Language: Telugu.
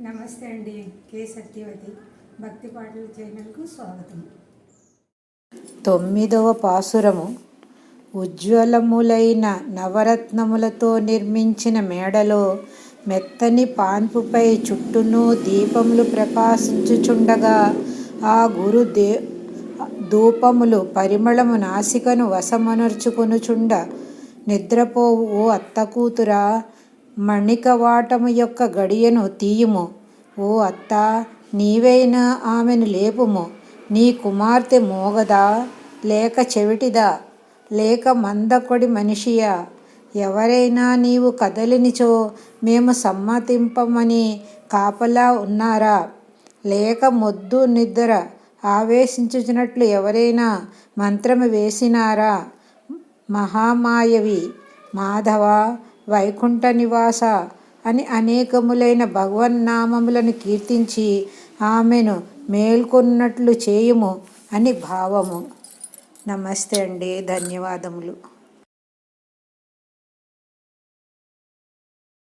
నమస్తే అండి కే సత్యవతి భక్తి పాటల ఛానల్కు స్వాగతం. తొమ్మిదవ పాసురము. ఉజ్వలములైన నవరత్నములతో నిర్మించిన మేడలో మెత్తని పాన్పుపై చుట్టూను దీపములు ప్రకాశించుచుండగా ఆ గురు దే ధూపములు పరిమళము నాసికను వశమనర్చుకొనుచుండ నిద్రపోవు ఓ అత్తకూతురా మణికవాటము యొక్క గడియను తీయుము. ఓ అత్త నీవైనా ఆమెను లేపుము. నీ కుమార్తె మోగదా లేక చెవిటిదా? లేక మందకొడి మనిషియా? ఎవరైనా నీవు కదలినిచో మేము సమ్మతింపమని కాపలా ఉన్నారా? లేక మొద్దు నిద్ర ఆవేశించుచున్నట్లు ఎవరైనా మంత్రము వేసినారా? మహామాయవి మాధవ వైకుంఠ నివాస అని అనేకములైన భగవన్నామములను కీర్తించి ఆమెను మేల్కొన్నట్లు చేయుము అని భావము. నమస్తే అండి. ధన్యవాదములు.